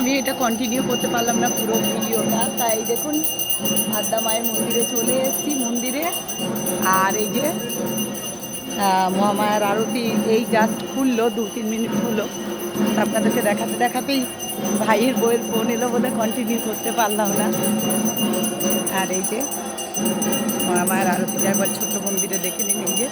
আমি এটা কন্টিনিউ করতে পারলাম না পুরো ভিডিওটা। তাই দেখুন আদ্যা মায়ের মন্দিরে চলে এসেছি মন্দিরে। আর এই যে মহামায়ার আরতি, এই জাস্ট খুললো, দু তিন মিনিট হলো। আপনাদেরকে দেখাতে দেখাতেই ভাইয়ের বইয়ের ফোন এলো বলে কন্টিনিউ করতে পারলাম না। আর এই যে, মহামায়ার আরতিটা একবার ছোট্ট মন্দিরে দেখে নিন এই যে।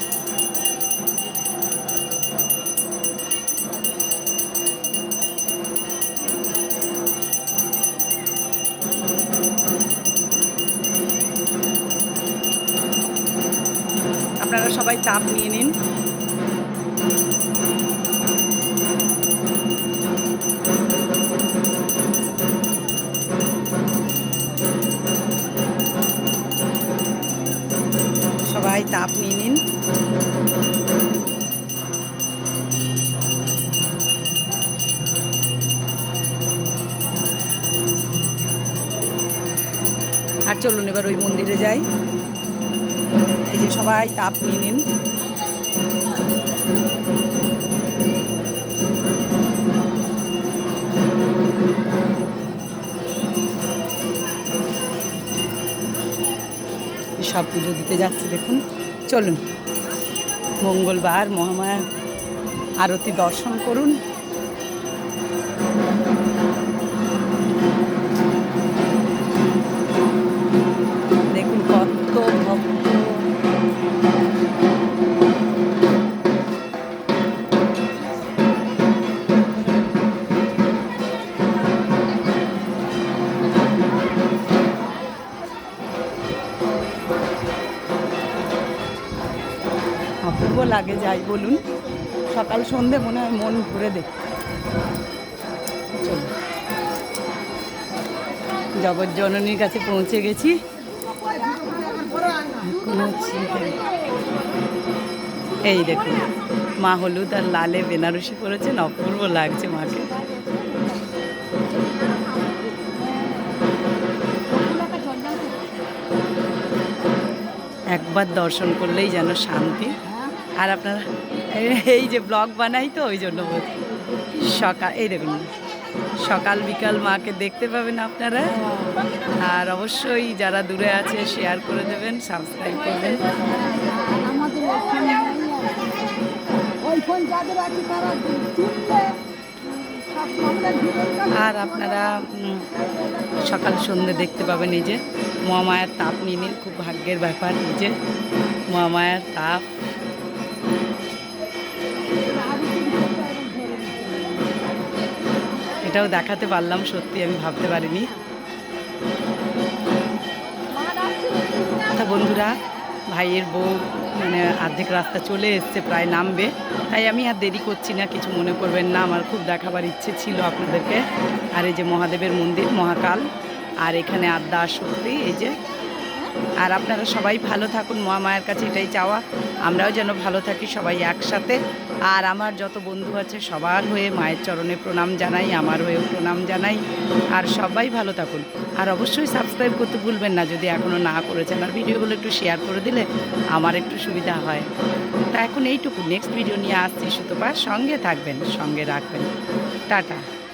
আপনারা সবাই তাপ নিয়ে নিন। সবাই তাপ নিয়ে নিন। আর চলুন এবার ওই মন্দিরে যাই। এই যে সবাই তাপ নিয়ে নিন। সব পুজো দিতে যাচ্ছে, দেখুন। চলুন, মঙ্গলবার মহামায়া আরতি দর্শন করুন। অপূর্ব লাগে যাই বলুন। সকাল, সন্ধে মনে হয় মন ঘুরে দেখ। চলুন। কাছে পৌঁছে গেছি। এই দেখুন, মা হলুদ আর লালে বেনারসি পরেছেন, অপূর্ব লাগছে মাকে। একবার দর্শন করলেই যেন শান্তি। আর আপনারা এই যে ব্লগ বানাই তো ওই জন্য বলছি। সকাল এই দেখুন সকাল বিকাল মাকে দেখতে পাবেন আপনারা। আর অবশ্যই যারা দূরে আছে শেয়ার করে দেবেন সাবস্ক্রাইব করবেন। আর। আপনারা সকাল সন্ধে দেখতে পাবেন এই যে মহামায়ার তাপ নিয়ে নিন খুব ভাগ্যের ব্যাপার এই যে। মহামায়ার তাপ। এটাও দেখাতে পারলাম, সত্যি আমি ভাবতে পারিনি। তা বন্ধুরা, ভাইয়ের বউ মানে অর্ধেক রাস্তা চলে এসছে, প্রায় নামবে। তাই আমি আর দেরি করছি না, কিছু মনে করবেন না, আমার খুব দেখাবার ইচ্ছে ছিল আপনাদেরকে। আর এই যে মহাদেবের মন্দির, মহাকাল, আর এখানে আদ্যা শক্তি এই যে আর আপনারা সবাই ভালো থাকুন মহামায়ের কাছে এটাই চাওয়া। আমরাও যেন ভালো থাকি সবাই একসাথে। আর আমার যত বন্ধু আছে সবার হয়ে মায়ের চরণে প্রণাম জানাই, আমার হয়েও প্রণাম জানাই। আর সবাই ভালো থাকুন। আর অবশ্যই সাবস্ক্রাইব করতে ভুলবেন না, যদি এখনও না করেছেন। আর ভিডিওগুলো একটু শেয়ার করে দিলে আমার একটু সুবিধা হয়। তা এখন এইটুকু। নেক্সট ভিডিও নিয়ে আসছি সুতপা। সঙ্গে থাকবেন, সঙ্গে রাখবেন। টাটা।